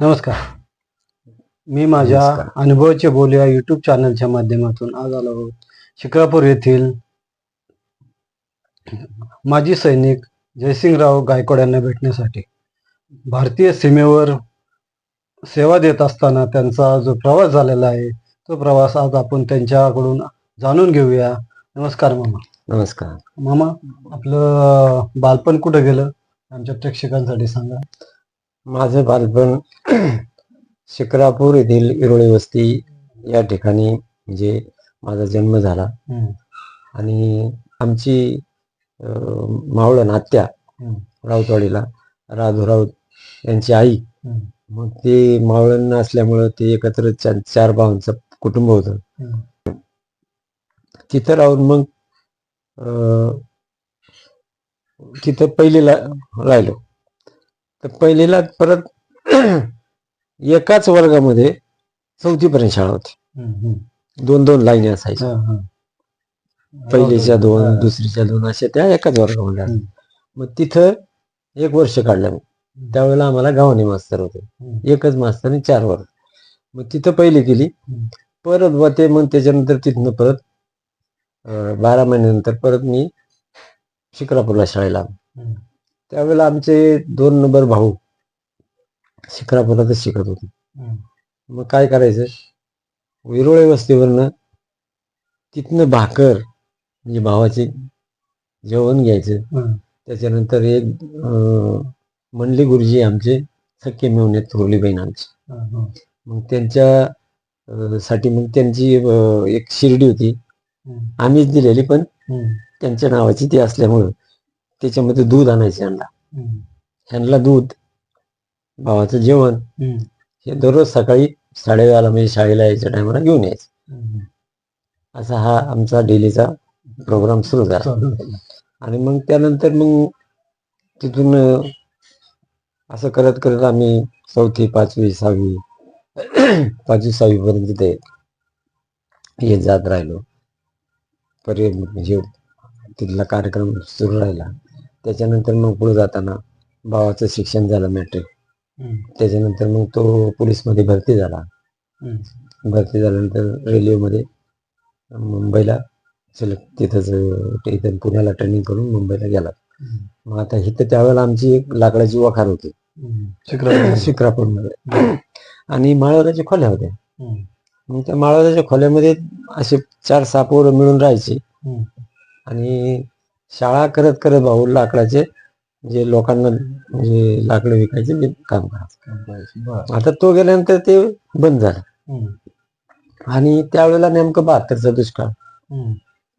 नमस्कार. मी माझ्या नमस्कार. अनुभवाचे बोल या युट्यूब चॅनलच्या माध्यमातून आज आलो आहोत. शिक्रापूर येथील माजी सैनिक जयसिंगराव गायकवाड यांना भेटण्यासाठी भारतीय सीमेवर सेवा देत असताना त्यांचा जो प्रवास झालेला आहे तो प्रवास आज आपण त्यांच्याकडून जाणून घेऊया. नमस्कार मामा. नमस्कार. मामा आपलं बालपण कुठं गेलं? आमच्या प्रेक्षकांसाठी सांगा. माझं बालपण शिक्रापूर येथील इरोळी वस्ती या ठिकाणी म्हणजे माझा जन्म झाला. आणि आमची आत्या हम्म, राऊतवाडीला राधू राऊत यांची आई मग ते मावळण असल्यामुळं ते एकत्र चार भावांचं कुटुंब होतं. तिथं राहून मग तिथं पहिलीला राहिलो. तर पहिलीला परत एकाच वर्गामध्ये चौथीपर्यंत शाळा होती. दोन दोन लाईनी असायच्या. पहिलीच्या दोन. दुसरीच्या दोन अशा त्या एकाच वर्गामध्ये. मग तिथं एक वर्ष काढलं मी त्यावेळेला आम्हाला गावाने मास्तर होते. एकच मास्तर आणि चार वर्ग मग तिथं पहिली केली. परत व ते मग त्याच्यानंतर तिथनं परत बारा महिन्यानंतर परत मी शिक्रापूरला शाळेला. त्यावेळेला आमचे दोन नंबर भाऊ शिक्रापुरातच शिकत होते. मग काय करायचं विरोळे वस्तीवरनं तिथनं भाकर म्हणजे भावाचे जेवण घ्यायचं. त्याच्यानंतर एक मंडली गुरुजी आमचे सख्खे मिळून थोरली बहीण आमची. मग त्यांच्या साठी मग त्यांची एक शिर्डी होती. आम्हीच दिलेली पण. त्यांच्या नावाची ती असल्यामुळं त्याच्यामध्ये दूध आणायचे यांना हम्म. ह्यांना दूध भावाचं जेवण हम्म. हे दररोज सकाळी साडेदहाला म्हणजे शाळेला यायच्या टायमाला घेऊन यायचं हम्म. असा हा आमचा डेलीचा प्रोग्राम सुरू झाला चालू आणि मग त्यानंतर मग तिथून अं, असं करत करत आम्ही चौथी पाचवी सहावी पाचवी सहावी पर्यंत ते येत जात राहिलो पर्य म्हणजे तिथला कार्यक्रम सुरू राहिला त्याच्यानंतर मग पुढे जाताना भावाचं शिक्षण झालं मॅट्रिक. त्याच्यानंतर मग तो पोलीसमध्ये भरती झाला. भरती झाल्यानंतर रेल्वेमध्ये मुंबईला सिलेक्ट तिथंच इथं पुण्याला ट्रेनिंग करून मुंबईला गेला. मग आता इथं त्यावेळेला आमची एक लाकडाची वखार होती. शिक्रापूरमध्ये आणि माळवराच्या खोल्या होत्या. मग त्या माळवराच्या खोल्यामध्ये असे चार सहा पोरं मिळून राहायचे. आणि शाळा करत करत भाऊ लाकडाचे जे लोकांना म्हणजे लाकडं विकायचे ते काम करायचं. आता तो गेल्यानंतर ते बंद झालं. आणि त्यावेळेला नेमकं बहात्तरचा दुष्काळ.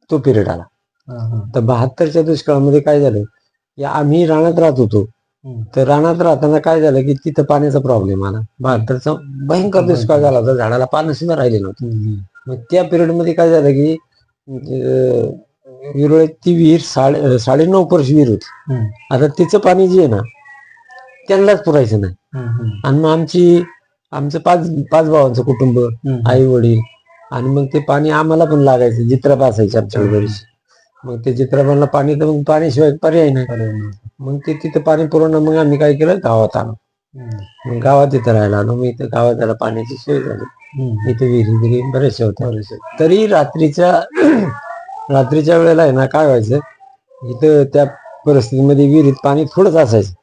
तो पिरियड आला. तर बहात्तरच्या दुष्काळामध्ये काय झालं की आम्ही रानात राहत होतो. तर रानात राहताना काय झालं की तिथं पाण्याचा प्रॉब्लेम आला बहात्तरचा भयंकर दुष्काळ झाला होता झाडाला पानं सुद्धा राहिले नव्हते. मग त्या पिरियडमध्ये काय झालं की विरोळ्यात ती विहीर साडे साडेनऊ वर्ष विहीर होती. आता तिचं पाणी जे आहे ना त्यांनाच पुरायचं नाही. आणि मग आमची आमचं पाच पाच भावांचं कुटुंब. आई वडील आणि मग ते पाणी आम्हाला पण लागायचं जित्राबा असायची आमच्याकडे बरीचशी मग ते जित्राबांना पाणी तर मग पाण्याशिवाय पर्याय नाही. मग ते तिथं पाणी पुरवणं मग आम्ही काय केलं गावात आलो. मग गावात इथं राहायला आलो मग इथं गावात त्याला पाण्याची सोय झाली. इथे विहिरी विहिरी बरेचसे होत्या. तरी रात्रीच्या रात्रीच्या वेळेला आहे ना काय व्हायचं इथं त्या परिस्थितीमध्ये विहिरीत पाणी थोडंच असायचं.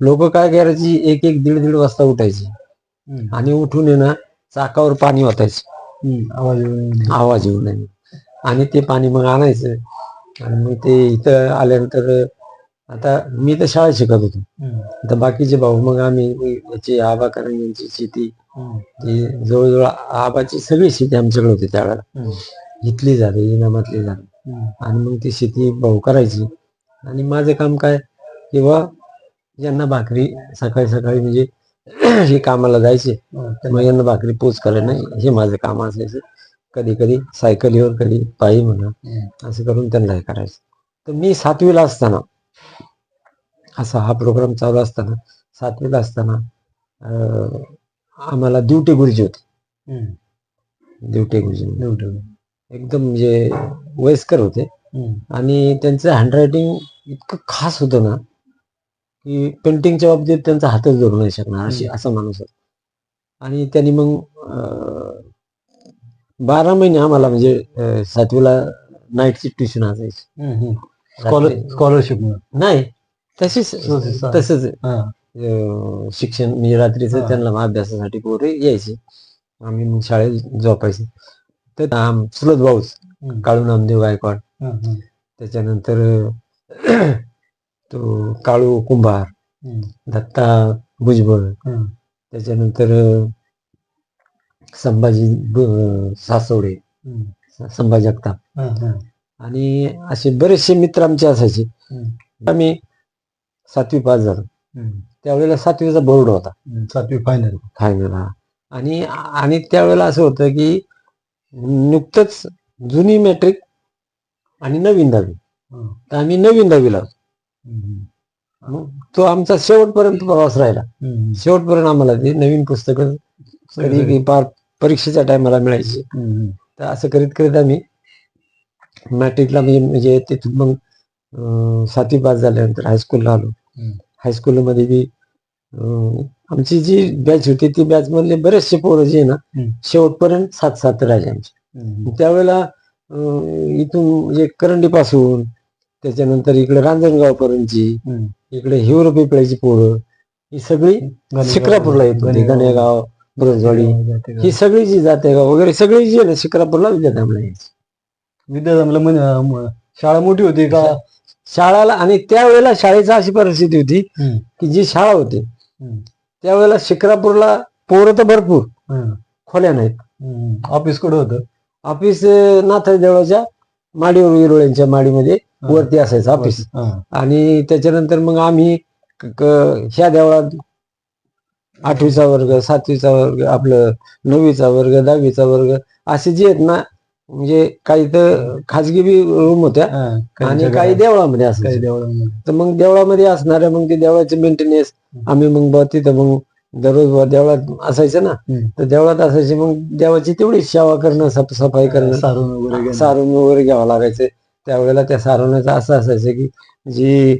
लोक काय करायची एक एक दीड दीड वाजता उठायची. आणि उठून आहे ना चाकावर पाणी ओतायचं हम्म. आवाज आवाज येऊ नये आणि ते पाणी मग आणायचं आणि मग ते इथं आल्यानंतर आता मी तर शाळेत शिकत होतो. आता बाकीचे भाऊ मग आम्ही याची आबा कारण यांची शेती जवळजवळ आबाची सगळी शेती आमच्याकडे होती त्यावेळेला. इथली झाली इनामातली झाली. आणि मग ती शेती भाऊ करायची आणि माझं काम काय किंवा ज्यांना भाकरी सकाळी सकाळी म्हणजे हे कामाला जायचे मग यांना भाकरी पोच करणं हे माझं काम असायचं कधी कधी सायकलीवर कधी पायी म्हणा. असं करून त्यांना हे करायचं तर मी सातवीला असताना असा हा प्रोग्राम चालू असताना सातवीला असताना आम्हाला दिवटे गुरुजी होते. दिवटे गुरुजी ड्युटी. एकदम म्हणजे वयस्कर होते. आणि त्यांचं हँडरायटिंग इतकं खास होतं ना की पेंटिंगच्या बाबतीत त्यांचा हातच धरू नाही शकणार अशी असा माणूस होता. आणि त्यांनी मग बारा महिने आम्हाला म्हणजे सातवीला नाईटची ट्युशन असायची. स्कॉलर स्कॉलरशिप नाही तशीच. तसंच. शिक्षण म्हणजे रात्रीचं. त्यांना अभ्यासासाठी पोरे यायचे. आम्ही मग शाळेत झोपायचे. तर आम चुलत भाऊच. काळू नामदेव गायकवाड. त्याच्यानंतर तो काळू कुंभार दत्ता भुजबळ. त्याच्यानंतर संभाजी सासवडे संभाजी जगताप. आणि असे बरेचसे मित्र आमचे असायचे. आम्ही सातवी पास झालो. त्यावेळेला सातवीचा बोर्ड होता. सातवी फायनल फायनल हा. आणि आणि त्यावेळेला असं होतं की नुकतंच जुनी मॅट्रिक आणि नवीन दहावी. तर आम्ही नवीन दहावीला होतो. मग तो आमचा शेवटपर्यंत प्रवास राहिला. शेवटपर्यंत आम्हाला ते नवीन पुस्तकं कधी पार परीक्षेच्या टायमाला मिळायची. तर असं करीत करीत आम्ही मॅट्रिकला म्हणजे म्हणजे तिथून मग सातवी पास झाल्यानंतर हायस्कूलला आलो. हायस्कूलमध्ये बी आमची जी बॅच होती ती बॅच मधले बरेचसे पोरं जे आहे ना. शेवटपर्यंत सात सात राहिले आमचे त्यावेळेला इथून म्हणजे करंडी पासून त्याच्यानंतर इकडे रांजणगाव पर्यंतची इकडे हिवर पिपळ्याची पोरं ही सगळी शिक्रापूरला येत होती. गणेगाव. ब्रजवाडी ही सगळी जी जाते वगैरे सगळी जी आहे ना शिक्रापूरला विद्याधामला यायची. विद्याधामला म्हण म- शाळा मोठी होती का? शाळाला आणि त्यावेळेला शाळेची अशी परिस्थिती होती की जी शाळा होती त्यावेळेला शिक्रापूरला पोरं तर भरपूर. खोल्या नाहीत. ऑफिस कुठं होतं. ऑफिस नाथा देवळाच्या माडीवर विरोळ्यांच्या माडीमध्ये वरती असायचं ऑफिस. आणि त्याच्यानंतर मग आम्ही ह्या देवळात आठवीचा वर्ग सातवीचा वर्ग आपलं नववीचा वर्ग दहावीचा वर्ग असे जे आहेत ना म्हणजे काही तर खाजगी बी रूम होत्या आणि काही देवळामध्ये काही देवळामध्ये. तर मग देवळामध्ये असणाऱ्या मग ते देवळाचे मेंटेनन्स आम्ही मग तिथं मग दररोज देवळात असायचं ना. तर देवळात असायचे मग देवाची तेवढी सेवा करणं साफ- सफाई करणं सारून वगैरे. सारून वगैरे घ्यावं लागायचं त्यावेळेला त्या सारवण्याचं असं असायचं की जी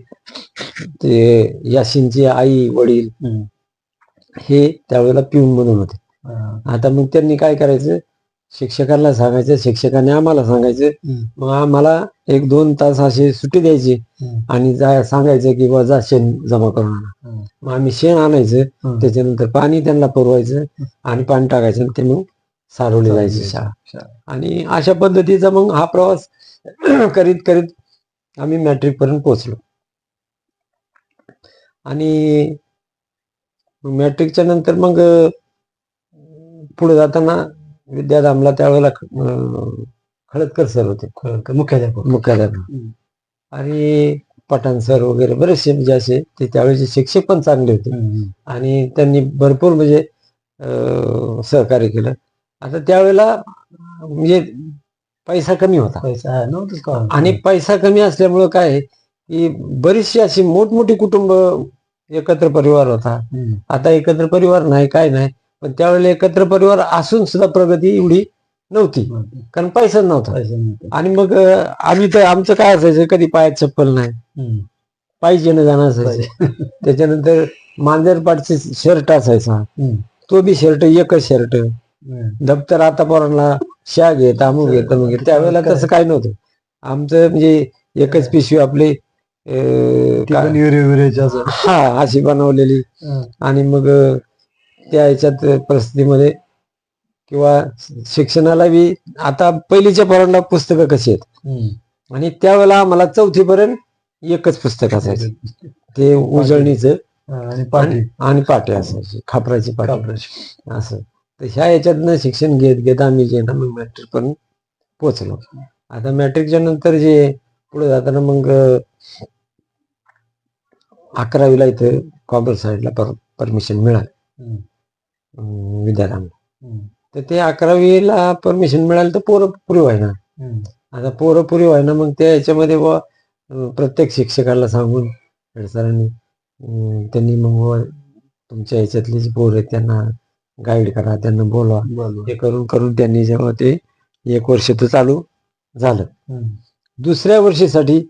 ते याशिनची आई वडील. हे त्यावेळेला पिऊन म्हणून होते. आता मग त्यांनी काय करायचं शिक्षकांना सांगायचं शिक्षकांनी आम्हाला सांगायचं. मग आम्हाला एक दोन तास अशी सुट्टी द्यायची. आणि सांगायचं की बा जा शेण जमा करून आणा. मग आम्ही शेण आणायचं. त्याच्यानंतर पाणी त्यांना पुरवायचं आणि पाणी टाकायचं ते मग सारवली जायची. शाळा. आणि अशा पद्धतीचा मग हा प्रवास करीत करीत आम्ही मॅट्रिक पर्यंत पोहोचलो आणि मॅट्रिकच्या नंतर मग पुढे जाताना विद्याधामला त्यावेळेला अं, खळदकर सर होते. मुख्याध्यापक. मुख्याध्यापक. आणि पठाण सर वगैरे बरेचसे म्हणजे असे ते त्यावेळेचे शिक्षक पण चांगले होते. आणि त्यांनी भरपूर म्हणजे सहकार्य केलं. आता त्यावेळेला म्हणजे पैसा कमी होता. पैसा आणि पैसा कमी असल्यामुळं काय की बरीचशी अशी मोठमोठी कुटुंब एकत्र परिवार होता. आता एकत्र परिवार नाही काय नाही. पण त्यावेळेला एकत्र परिवार असून सुद्धा प्रगती एवढी नव्हती. कारण पैसा नव्हता. आणि मग आम्ही तर आमचं काय असायचं कधी पायात चप्पल नाही. पायी येणं जाणं असायचं. त्याच्यानंतर मांजरपाटचे शर्ट असायचा. तो बी शर्ट एकच शर्ट. दप्तर आता पोरांना शा घे तामू घे तमू घे त्यावेळेला तसं काय नव्हतं. आमचं म्हणजे एकच पिशवी आपली. हा अशी बनवलेली. आणि मग त्या ह्याच्यात परिस्थितीमध्ये किंवा शिक्षणाला बी आता पहिलीच्या पोरांना पुस्तकं कशी आहेत. आणि त्यावेळेला आम्हाला चौथी पर्यंत एकच पुस्तक असायचं. ते उजळणीचं आणि पाटे. असायची खापराची पाटी. कापडाची. असं. तर ह्या याच्यातनं शिक्षण घेत घेत आम्ही जे ना मग मॅट्रिक पर्यंत पोहोचलो. आता मॅट्रिकच्या नंतर जे पुढे जाताना मग अकरावीला इथं कॉम्प्युटर साईडला पर परमिशन मिळालं. विद्यार्थ्यांना. तर ते अकरावीला परमिशन मिळालं तर पोरं पुरी व्हायना. आता पोरं पुरी व्हायना मग त्या याच्यामध्ये अं, प्रत्येक शिक्षकाला सांगून सरांनी त्यांनी मग तुमच्या ह्याच्यातले जे पोरं आहेत त्यांना गाईड करा त्यांना बोलवा. हे करून करून त्यांनी जेव्हा ते एक वर्ष तर चालू झालं. दुसऱ्या वर्षीसाठी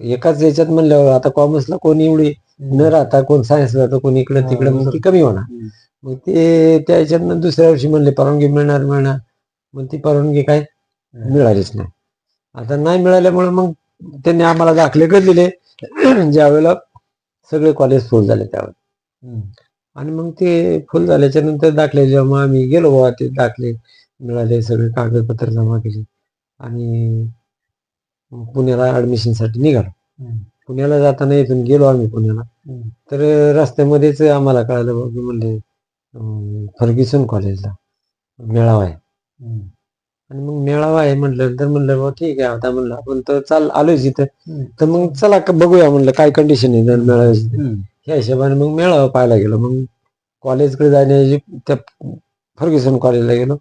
एकाच याच्यात म्हणल्यावर आता कॉमर्सला कोणी एवढी न राहता कोण सायन्स राहतं कोणी इकडे तिकडे मग ती कमी होणार. मग ते त्या ह्याच्यातनं दुसऱ्या वर्षी म्हणले परवानगी मिळणार मिळणार. मग ती परवानगी काय? मिळालीच नाही. आता नाही मिळाल्यामुळे मग त्यांनी आम्हाला दाखले कर दिले. ज्या वेळेला सगळे कॉलेज फुल झाले त्यावेळेला. हम्म. आणि मग ते फुल झाल्याच्यानंतर दाखले जेव्हा आम्ही गेलो बाबा ते दाखले. मिळाले सगळे कागदपत्र जमा केली. आणि पुण्याला ऍडमिशनसाठी निघालो. पुण्याला जाताना इथून गेलो आम्ही पुण्याला. तर रस्त्यामध्येच आम्हाला कळालं बाबा म्हणले फर्ग्युसन कॉलेजला मेळावा आहे. आणि मग मेळावा आहे म्हटलं तर म्हणलं बाबा ठीक आहे. आता म्हणलं आपण तर चाल आलोय हम्म. तर मग चला बघूया म्हणलं काय कंडिशन आहे मेळाव्याची. ह्या हिशोबाने मग मेळावा पाहायला गेलो. मग कॉलेजकडे जाण्याऐवजी त्या फर्ग्युसन कॉलेजला गेलो.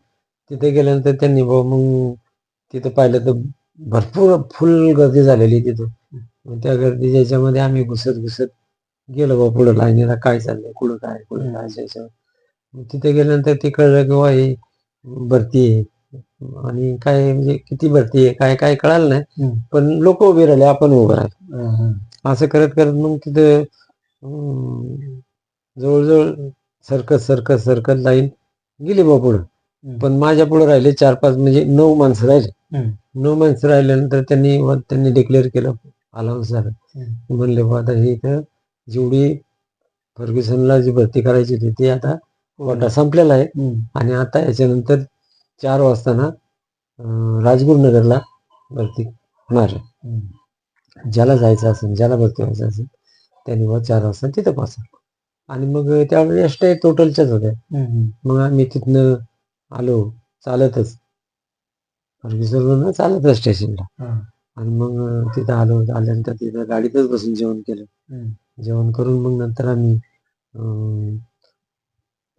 तिथे गेल्यानंतर त्यांनी मग तिथं पाहिलं तर भरपूर फुल गर्दी झालेली तिथं. मग त्या गर्दीच्या याच्यामध्ये आम्ही घुसत घुसत गेलो बा पुढं लाईनीला काय चाललंय कुठं काय कुठं काय याच्यावर मग तिथे गेल्यानंतर ते कळलं की वा ही भरती आहे आणि काय म्हणजे किती भरती आहे काय काय कळालं नाही. पण लोक उभे राहिले आपण उभं राहिलो. असं करत करत मग तिथं जवळजवळ सरकत सरकत सरकत लाईन गेली बा पुढं. पण माझ्या पुढे राहिले चार पाच म्हणजे नऊ माणसं राहिले. नऊ माणसं राहिल्यानंतर त्यांनी त्यांनी डिक्लेअर केलं अलाउन्स झालं. म्हणले बा आता हे इथं जेवढी फर्ग्युसनला जी भरती करायची होती ती आता कोटा संपलेला आहे. आणि आता याच्यानंतर चार वाजता ना अं, राजगुरुनगरला भरती होणार. ज्याला जायचं असेल ज्याला भरती व्हायचं असेल त्यांनी मग चार वाजता तिथं पोहोचा आणि मग त्यावेळी एसट्या टोटलच्याच होत्या. मग आम्ही तिथनं आलो चालतच फर्ग्युसनवरून चालतच स्टेशनला हा. आणि मग तिथं आलो आल्यानंतर तिथं गाडीतच बसून जेवण केलं. जेवण करून मग नंतर आम्ही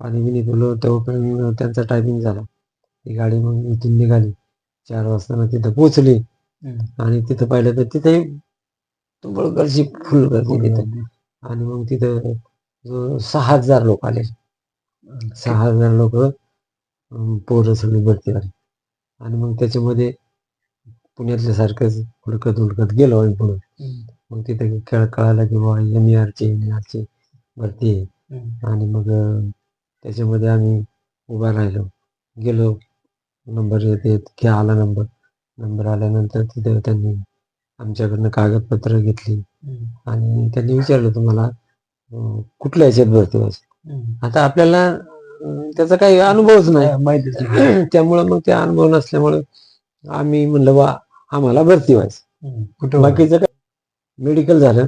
पाणी बिणी पिलो. तेव्हा त्यांचा टायमिंग झाला. ती गाडी मग इथून निघाली. चार वाजता तिथं पोचली. आणि तिथं पाहिलं तर तिथे तुंबळकरची फुल गर्दी तिथं. आणि मग तिथं जो सहा हजार लोक आले. सहा हजार लोक पोरं सगळी भरती आली आणि मग त्याच्यामध्ये पुण्यातल्या सारखंच हुडकत हुडकत गेलो आम्ही पुढं. मग तिथे खेळ कळाला की बाबा एम ई आरची एम आरची भरती आहे. आणि मग त्याच्यामध्ये आम्ही उभा राहिलो गेलो नंबर येत येत घ्या आला नंबर नंबर आल्यानंतर तिथे त्यांनी आमच्याकडनं कागदपत्र घेतली. आणि त्यांनी विचारलं तुम्हाला कुठल्या ह्याच्यात भरती व्हायची. आता आपल्याला त्याचा काही अनुभवच नाही माहितीच नाही. त्यामुळं मग ते अनुभव नसल्यामुळे आम्ही म्हणलं बा आम्हाला भरती व्हायचं. कुठं बाकीचं काय? मेडिकल झालं.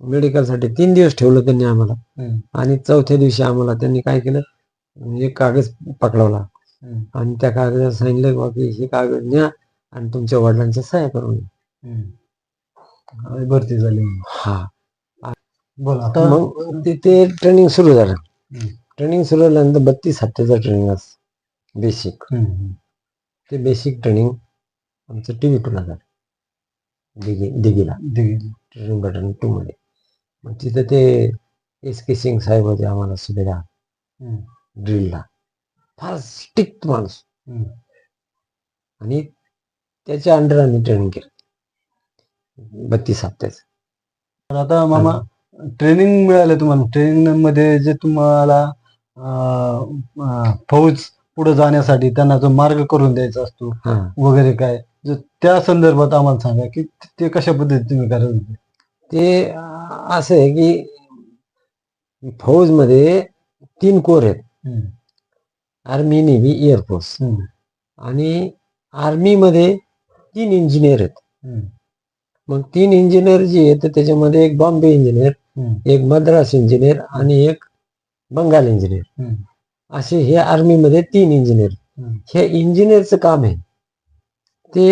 मेडिकलसाठी तीन दिवस ठेवलं त्यांनी आम्हाला. आणि चौथ्या दिवशी आम्हाला त्यांनी काय केलं? एक कागद पकडवला. आणि त्या कागदात सांगितलं बा की हे कागद न्या आणि तुमच्या वडिलांच्या सह्या करून भरती झाली. हा. बोला मग तिथे ट्रेनिंग सुरू झालं. ट्रेनिंग सुरू झाल्यानंतर बत्तीस हप्त्याचं ट्रेनिंग असतं. बेसिक. ते बेसिक ट्रेनिंग आमचं टी व्ही टूला झालं दिघीला. दिघी. ट्रेनिंग बटन टू मध्ये. मग तिथं ते एस के सिंग साहेब होते आम्हाला सुभेदार. ड्रिलला फार स्ट्रिक्ट माणूस. आणि त्याच्या अंडर आम्ही ट्रेनिंग केलं. बत्तीस हप्त्याचं. तर आता मामा ट्रेनिंग मिळालं तुम्हाला. ट्रेनिंगमध्ये जे तुम्हाला फौज पुढे जाण्यासाठी त्यांना जो मार्ग करून द्यायचा असतो वगैरे काय जो त्या संदर्भात आम्हाला सांगा की ते कशा पद्धतीने तुम्ही करत होते ते असं आहे की फौजमध्ये तीन कोर आहेत. Army navy air force. आणि आर्मीमध्ये तीन इंजिनियर आहेत. मग तीन इंजिनियर जे आहेत त्याच्यामध्ये एक बॉम्बे इंजिनियर. एक मद्रास इंजिनियर आणि एक बंगाल इंजिनियर. असे हे आर्मीमध्ये तीन इंजिनियर. हे इंजिनियरचं काम आहे ते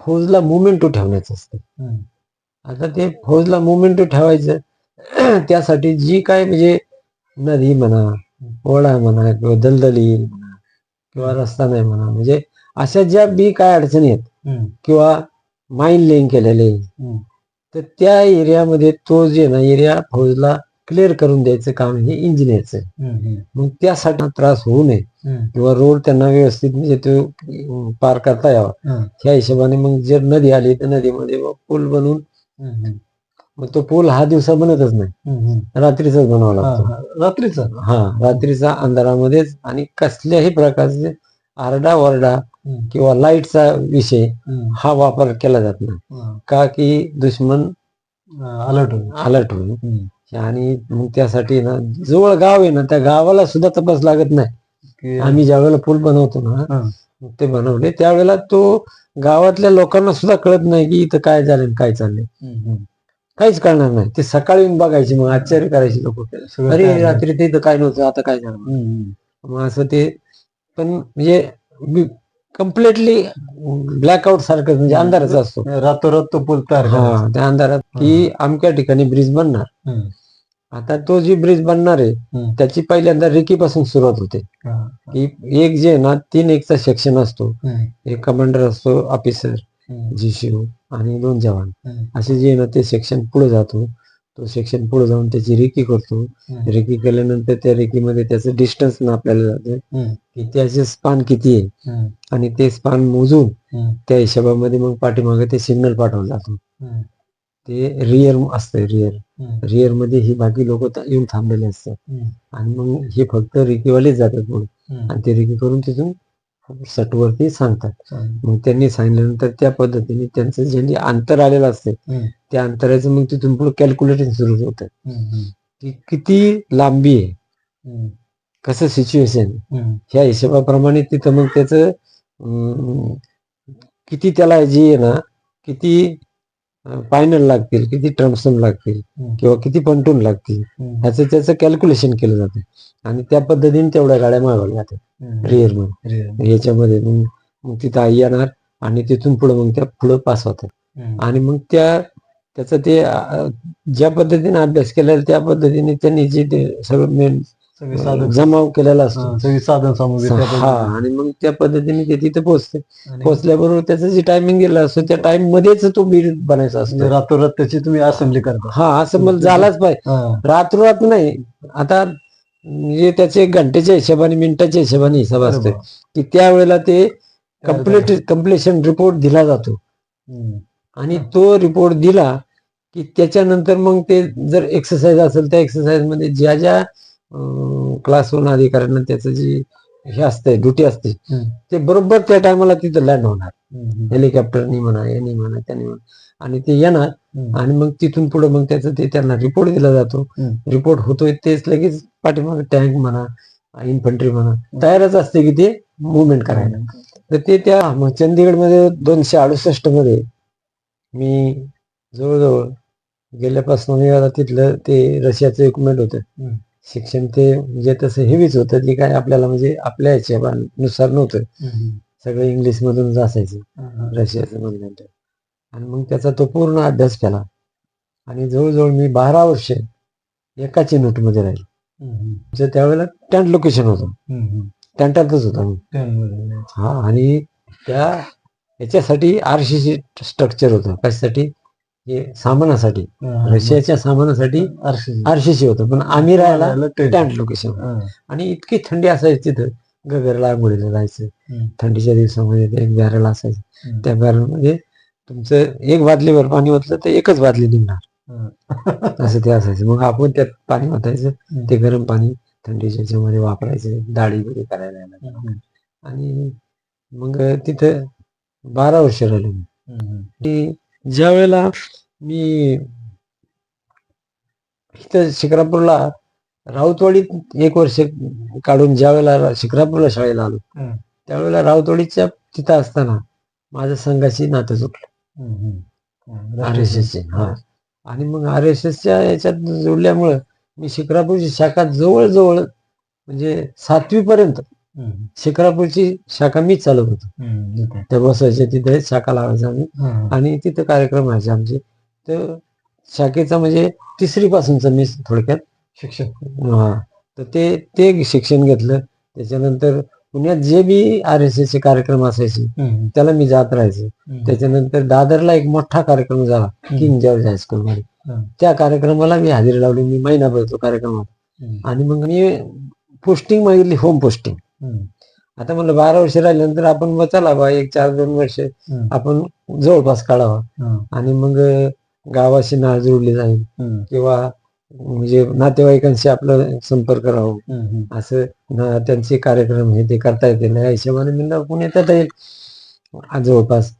फौजला मुवमेंटो ठेवण्याचं असतं. आता ते फौजला मुवमेंटो ठेवायचं त्यासाठी जी काय म्हणजे नदी म्हणा ओढा म्हणा किंवा दलदली म्हणा किंवा रस्ता नाही म्हणा म्हणजे अशा ज्या बी काय अडचणी आहेत. किंवा माईन लेन केलेले. तर त्या एरियामध्ये तो जे ना एरिया फौजला क्लिअर करून द्यायचं काम हे इंजिनियरचं. मग त्यासाठी त्रास होऊ नये. किंवा रोड त्यांना व्यवस्थित म्हणजे तो पार करता यावा. ह्या हिशोबाने मग जर नदी आली तर नदीमध्ये पूल बनवून. मग तो पूल हा दिवसा बनतच नाही हम्म, हम्म. रात्रीच बनावा लागतो. रात्रीचा हा रात्रीचा अंधारामध्येच आणि कसल्याही प्रकारचे आरडा हम्म, किंवा लाईटचा विषय. हा वापर केला जात नाही. का की दुश्मन अलर्ट होईल अलर्ट होईल. आणि मग त्यासाठी ना जवळ गाव आहे ना त्या गावाला सुद्धा तपास लागत नाही. आम्ही ज्या वेळेला पूल बनवतो ना ते बनवले. त्यावेळेला तो गावातल्या लोकांना सुद्धा कळत नाही की इथं काय झालं काय चाललंय. काहीच कळणार नाही. ते सकाळी येऊन बघायचे मग आश्चर्य करायचे लोक. अरे. रात्री ते इथं काय नव्हतं आता काय झालं. मग असं ते पण म्हणजे कम्प्लिटली ब्लॅकआउट सारखं म्हणजे अंधारच असतो. रातोरात तो पूल तयार करायचा. हा त्या अंधारात की अमक्या ठिकाणी ब्रिज बनणार. आता तो जी ब्रिज बनणार आहे हम्म. त्याची पहिल्यांदा रेकी पासून सुरुवात होते. हा. की एक जे आहे ना तीन एकचा सेक्शन असतो. हम्म, एक कमांडर असतो ऑफिसर हम्म, जी शिव आणि दोन जवान. हम्म, असे जे आहे ना ते सेक्शन पुढे जातो. तो सेक्शन पुढे जाऊन त्याची रेकी करतो. हम्म. रेकी केल्यानंतर त्या रेकीमध्ये त्याचं डिस्टन्स आपल्याला जातं. हम्म, की त्याचे स्पान किती आहे. हम्म, आणि ते स्पान मोजून हम्म, त्या हिशोबामध्ये मग पाठीमागे ते सिग्नल पाठवलं जातं. हम्म, ते रिअर असतं रिअर रिअरमध्ये ही बाकी लोक येऊन थांबलेले असतात. आणि मग हे फक्त रेकीवालेच जातात पुढे हम्म. आणि ते रेकी करून तिथून सटवरती सांगतात. मग त्यांनी सांगितल्यानंतर त्या पद्धतीने त्यांचं जे अंतर आलेलं असते त्या अंतराचं मग तिथून पुढे कॅल्क्युलेटिंग सुरू होतं हम्म, हम्म, की किती लांबी आहे? कसं सिच्युएशन ह्या हिशोबाप्रमाणे तिथं मग त्याचं किती त्याला जी आहे ना किती फायनल लागतील किती ट्रम्सन लागतील किंवा किती पंटून लागतील ह्याचं त्याचं कॅल्क्युलेशन केलं जातं. आणि त्या पद्धतीने तेवढ्या गाड्या मागवल्या जातात. रिअरमध्ये. याच्यामध्ये मग तिथं आई येणार आणि तिथून पुढे मग त्या पुढे पास होतात. आणि मग त्या त्याचं ते ज्या पद्धतीने अभ्यास केलेला त्या पद्धतीने त्यांनी जे सगळं मेन सगळे साधन जमाव केलेला असतो. सगळी साधन सामुग्री हा. आणि मग त्या पद्धतीने ते तिथे पोहोचते. पोहोचल्याबरोबर त्याचं जे टायमिंग गेलं असतो त्या टाइम मध्येच तो बीड बनायचा म्हणजे असतो रातोरात त्याची तुम्ही असेंब्ली करता. हा असं मला झालाच पाहिजे. रात्रोरात नाही. आता म्हणजे त्याचे घंटेच्या हिशोबाने मिनिटाच्या हिशोबाने अरे असतो. की त्यावेळेला ते कंप्लीट कम्प्लिशन रिपोर्ट दिला जातो. आणि तो रिपोर्ट दिला की त्याच्यानंतर मग ते जर एक्सरसाइज असेल त्या एक्सरसाइजमध्ये ज्या ज्या क्लास वन अधिकाऱ्यांना त्याचं जी हे असते ड्युटी असते ते बरोबर त्या टायमाला तिथं लँड होणार. हेलिकॉप्टरनी म्हणा यांनी म्हणा त्यांनी म्हणा. आणि ते येणार आणि मग तिथून पुढे मग त्याचं ते त्यांना रिपोर्ट दिला जातो. रिपोर्ट होतोय तेच लगेच पाठीमागे टँक म्हणा इन्फंट्री म्हणा तयारच असते की ते मुवमेंट करायला. तर ते त्या मग चंदीगडमध्ये दोनशे अडुसष्टमध्ये मी जवळजवळ गेल्यापासून मी आता तिथलं ते रशियाचं इक्विपमेंट होतं. शिक्षण ते म्हणजे तसं हेवीच होतं की काय आपल्याला म्हणजे आपल्या ह्याच्यानुसार नव्हतं. सगळं इंग्लिश मधूनच असायचं रशियाचं म्हणल्यानंतर. आणि मग त्याचा तो पूर्ण अभ्यास केला. आणि जवळजवळ मी बारा वर्ष एकाच मध्ये राहील. त्यावेळेला टँट लोकेशन होतं. टँटातच होता मी हा आणि त्या याच्यासाठी आरसीसी स्ट्रक्चर होतं. कशासाठी? हे सामानासाठी. रशियाच्या सामानासाठी आरशी. आरसीसी होतं. पण आम्ही राहायला. टँट लोकेशन आणि इतकी थंडी असायची तिथं. गगरला आंघोळीला जायचं. थंडीच्या दिवसामध्ये ते एक बॅरल असायचं. त्या बॅरलमध्ये तुमचं एक बादलीवर पाणी ओतलं तर एकच बादली निघणार. असं ते असायचं. मग आपण त्यात पाणी ओतायचं. ते गरम पाणी थंडीच्या ह्याच्यामध्ये वापरायचं. दाढी बिडी करायला आणि मग तिथं बारा वर्ष राहिलो मी. ज्या वेळेला मी इथं शिक्रापूरला राऊतवाडीत एक वर्ष काढून ज्या वेळेला शिक्रापूरला शाळेला आलो. त्यावेळेला राऊतवाडीच्या तिथं असताना माझ्या संघाशी नातं हम्म. आर एस एसचे हा. आणि मग आर एस एसच्या याच्यात जोडल्यामुळं मी शिक्रापूरची शाखा जवळजवळ म्हणजे सातवी पर्यंत शिक्रापूरची शाखा मीच चालवत होतो. त्या बसायच्या तिथे शाखा लावायचा आम्ही. आणि तिथं कार्यक्रम व्हायचे आमचे. तर शाखेचा म्हणजे तिसरी पासूनच मी थोडक्यात शिक्षक हा. तर ते ते शिक्षण घेतलं. त्याच्यानंतर पुण्यात जे बी आर एस एसचे कार्यक्रम असायचे त्याला मी जात राहायचो. त्याच्यानंतर दादरला एक मोठा कार्यक्रम झाला किंग जॉर्ज हायस्कूलमध्ये हम्म. त्या कार्यक्रमाला मी हजेरी लावली. मी महिनाभर तो कार्यक्रम होता. हम्म, आणि मग मी पोस्टिंग मागितली होम पोस्टिंग. आता म्हणलं बारा वर्ष राहिल्यानंतर आपण चला बा एक चार दोन वर्ष. आपण जवळपास काढावा. आणि मग गावाशी नाळ जोडली जाईल. किंवा म्हणजे नातेवाईकांशी आपलं संपर्क राहू. असं त्यांचे कार्यक्रम हे ते करता येतील या हिशोबाने मी ना पुण्यात येता येईल. आज जवळपास.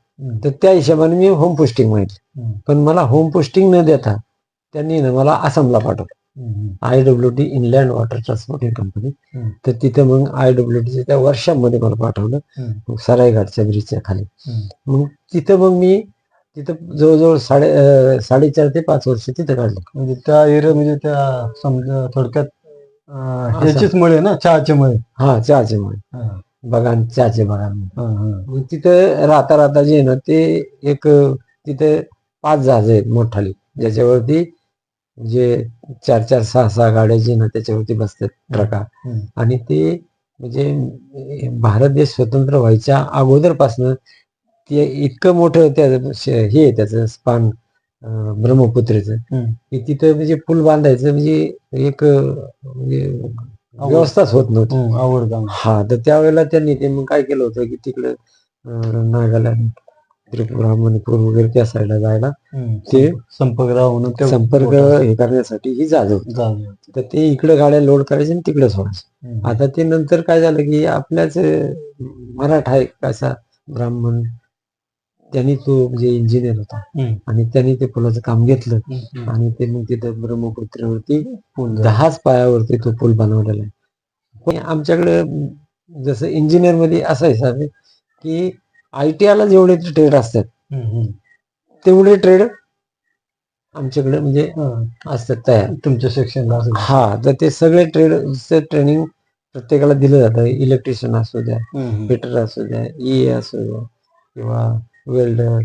तर त्या हिशोबाने मी होम पोस्टिंग हम्म, पण मला होम पोस्टिंग न देता त्यांनी ना मला आसामला पाठवलं. I W T inland water transporting company. तर तिथं मग आय डब्ल्यू टीच्या त्या वर्षामध्ये मला पाठवलं. सराईघाटच्या ब्रिजच्या खाली. मग तिथं मग मी तिथं जवळजवळ साडे अं, साडेचार ते पाच वर्ष तिथं काढले. म्हणजे त्या एरिया म्हणजे त्या समजा थोडक्यात अं. ह्याचीच मुळे ना? चहाचे मुळे. हा चहाचे मुळे. हा, बगान चहाचे बगान हा, हा. मग तिथं राहता राहता जे आहे ना ते एक अं, तिथे पाच जहाज आहेत मोठाली. ज्याच्यावरती जे चार चार सहा सहा गाड्या जे आहे ना त्याच्यावरती बसतात ट्रका. हम्म. आणि ते म्हणजे अं, भारत देश स्वतंत्र व्हायच्या अगोदरपासनं ते इतकं मोठं त्या हे आहे त्याचं स्पान ब्रह्मपुत्रेचं. की तिथं म्हणजे पूल बांधायचं म्हणजे एक म्हणजे व्यवस्थाच होत नव्हती आवड हा तर त्यावेळेला त्यांनी ते मग काय केलं होतं की तिकडं नागालँड त्रिपुरा मणिपूर वगैरे त्या साईडला जायला. ते संपर्क राहून संपर्क हे करण्यासाठी ही जाज होती. तर ते इकडे गाड्या लोड करायचे आणि तिकडे सोडायचे. आता ते नंतर काय झालं की आपल्याच मराठा एक असा ब्राह्मण त्यांनी तो म्हणजे इंजिनियर होता. आणि त्यांनी ते पुलाचं काम घेतलं. आणि ते मग तिथं ब्रह्मपुत्रेवरती. दहाच पायावरती तो पूल बनवलेला आहे पण आमच्याकडे जसं इंजिनियरमध्ये असा हिसाब आहे की आय टी आयला जेवढे ट्रेड असतात. तेवढे ट्रेड आमच्याकडे म्हणजे. असतात तयार तुमच्या सेक्शनला हा तर ते सगळे ट्रेड ट्रेनिंग प्रत्येकाला दिलं जातं इलेक्ट्रिशियन असू द्या. फिटर असू द्या ई असू द्या किंवा वेल्डर.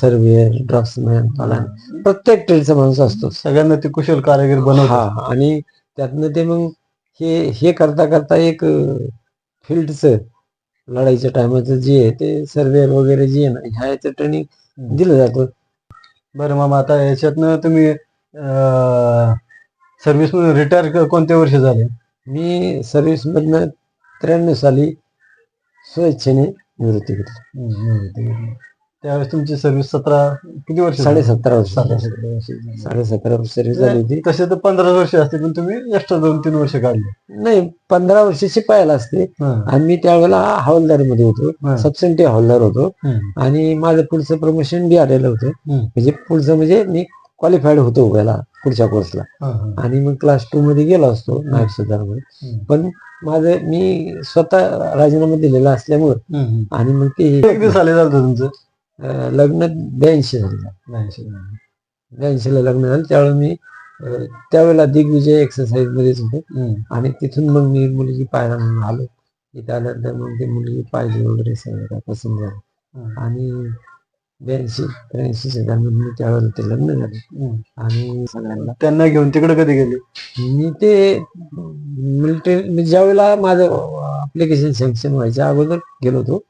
सर्वेअर ड्राफ्ट्समॅन पालन प्रत्येक ट्रेडचा माणूस असतो. सगळ्यांना ते कुशल कारागीर हा बनवतात आणि त्यातनं ते मग हे हे करता करता एक फील्डचं लढाईच्या टायमाचं जे आहे ते सर्वेअर वगैरे जे आहे ना ह्या याचं ट्रेनिंग. दिलं जातं. बरं मामा आता याच्यातनं तुम्ही सर्व्हिस मधून रिटायर कोणत्या वर्षी झाले? मी सर्व्हिस मधनं त्र्याण्णव साली स्वेच्छेने निवृत्ती घेतली. त्यावेळेस तुमची सर्व्हिस सतरा किती वर्ष साडे. सतरा वर्ष झाली. साडेसतरा वर्ष सर्व्हिस झाली होती तसे तर पंधरा वर्ष असते पण तुम्ही एक्स्ट्रा दोन तीन वर्ष काढले नाही पंधरा वर्ष शिपायाला असते. आणि मी त्यावेळेला हवालदारमध्ये होतो हा. सबसेंटी हवालदार होतो. आणि माझं पुढचं प्रमोशन बी आलेलं होतं. म्हणजे पुढचं म्हणजे मी क्वालिफाईड होतो याला पुढच्या कोर्सला. आणि मग क्लास टू मध्ये गेलो असतो नायब सुधारमध्ये हम्म. पण माझं मी स्वतः राजीनामा दिलेला असल्यामुळं. आणि मग ते किती साली झालं होतं तुमचं लग्न ब्याऐंशी झालं. नाही ब्याऐंशीला लग्न झालं त्यावेळेला मी त्यावेळेला दिग्विजय एक्सरसाइज मध्येच होतो. आणि तिथून मग मी मुलगी पाहायला म्हणून आलो. इथं आल्यानंतर मग ती मुलगी पाहिजे वगैरे सगळं काय पसंत झालं. आणि ब्याऐंशी त्र्याऐंशीच्या दरम्यान मी त्यावेळेला ते लग्न झालं. आणि सगळ्यांना. त्यांना घेऊन तिकडे कधी गेले? मी ते मिलिटरी ज्या वेळेला माझं अप्लिकेशन सँक्शन व्हायच्या अगोदर गेलो होतो.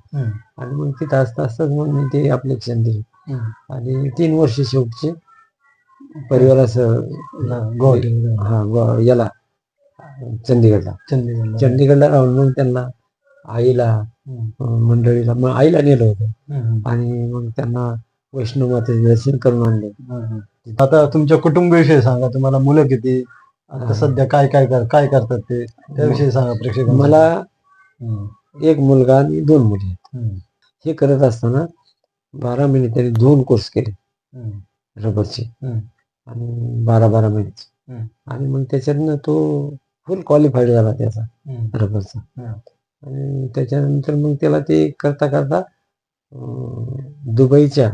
आणि मग तिथं असता असताच मग मी ते अप्लिकेशन दिलं. आणि तीन वर्ष शेवटचे परिवारासह हा, ग- याला चंदीगडला. चंदीगडला. चंदीगडला राहून मग त्यांना आईला मंडळीला मग आईला नेलं होतं. आणि मग त्यांना वैष्णव मातेचं दर्शन करून आणलं. आता तुमच्या कुटुंबाविषयी सांगा तुम्हाला मुलं किती आता. सध्या काय काय कर काय करतात ते त्याविषयी सांगा प्रेक्षकांना मला. एक मुलगा आणि दोन मुली आहेत. हे करत असताना बारा महिने त्यांनी दोन कोर्स केले. रबरचे. आणि बारा बारा महिन्याचे हम्म. आणि मग त्याच्यातनं तो फुल क्वालिफाईड झाला त्याचा. रबरचा. आणि त्याच्यानंतर मग त्याला ते करता करता दुबईच्या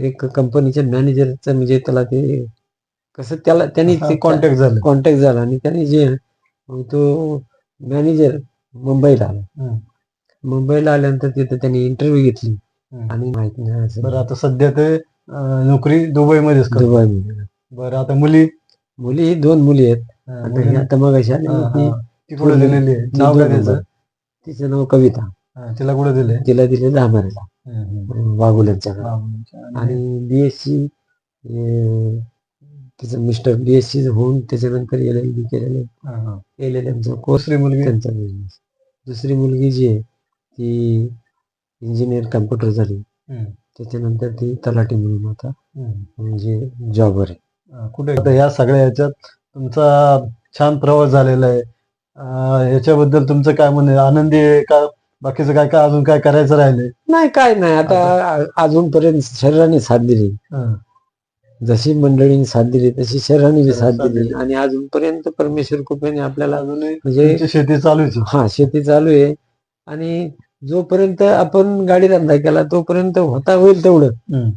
एक कंपनीच्या मॅनेजरचं म्हणजे त्याला ते कसं त्याला त्यांनी ते कॉन्टॅक्ट झालं. कॉन्टॅक्ट झाला आणि त्याने जे मग तो मॅनेजर मुंबईला आला. मुंबईला आल्यानंतर तिथे त्यांनी इंटरव्ह्यू घेतली. आणि माहीत नाही बरं आता सध्या ते नोकरी दुबईमध्येच दुबईमध्ये. बरं आता मुली? मुली ही दोन मुली आहेत. आता मग अशा ती दिलेली आहे. नाव काय त्याचं. तिचं नाव कविता. हा, तिला कुठे दिले तिला दिले धामारीला वाघुल्यांच्या आणि बीएससी तिचं मिस्टर बीएससी होऊन त्याच्यानंतर एल एल बी केलेलं एल एल एमचा कोर्स दुसरी मुलगी? त्यांचा बिझनेस दुसरी मुलगी जी आहे ती इंजिनियर कम्प्युटर झाली. हम्म. त्याच्यानंतर ती तलाठी म्हणून आता म्हणजे जॉबर आहे. कुठे? आता या सगळ्या ह्याच्यात तुमचा छान प्रवास झालेला आहे. याच्याबद्दल तुमचं काय म्हणे आनंदी आहे का बाकीचं काय काय अजून काय करायचं राहिले नाही काय नाही आता अजूनपर्यंत शरीराने साथ दिली जशी मंडळींनी साथ दिली तशी शरीराने बी साथ साथ दिली दिली. आणि अजूनपर्यंत परमेश्वर कृपेने आपल्याला अजूनही म्हणजे तुमची शेती चालूच आहे. हा शेती चालू आहे आणि जोपर्यंत आपण गाडी धंदा केला तोपर्यंत होता होईल तेवढं हम्म.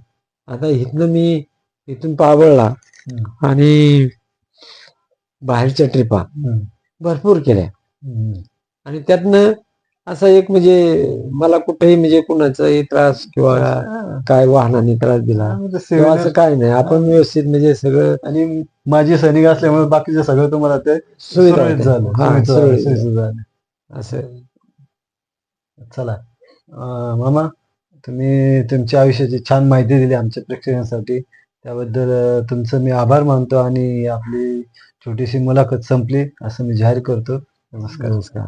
आता इथनं मी इथून पावळला हम्म. आणि बाहेरच्या ट्रिपा हम्म. भरपूर केल्या. आणि त्यातनं असं एक म्हणजे मला कुठेही म्हणजे कुणाचाही त्रास किंवा. काय वाहनाने त्रास दिला म्हणजे असं काय नाही आपण व्यवस्थित म्हणजे सगळं आणि माझी सैनिक असल्यामुळे बाकीचे सगळं तुम्हाला ते सुरळीत. झालं. असं चला मामा तुम्ही तुमच्या आयुष्याची छान माहिती दिली आमच्या प्रेक्षकांसाठी त्याबद्दल तुमचं मी आभार मानतो आणि आपली छोटीशी मुलाखत संपली असं मी जाहीर करतो. नमस्कार. नमस्कार.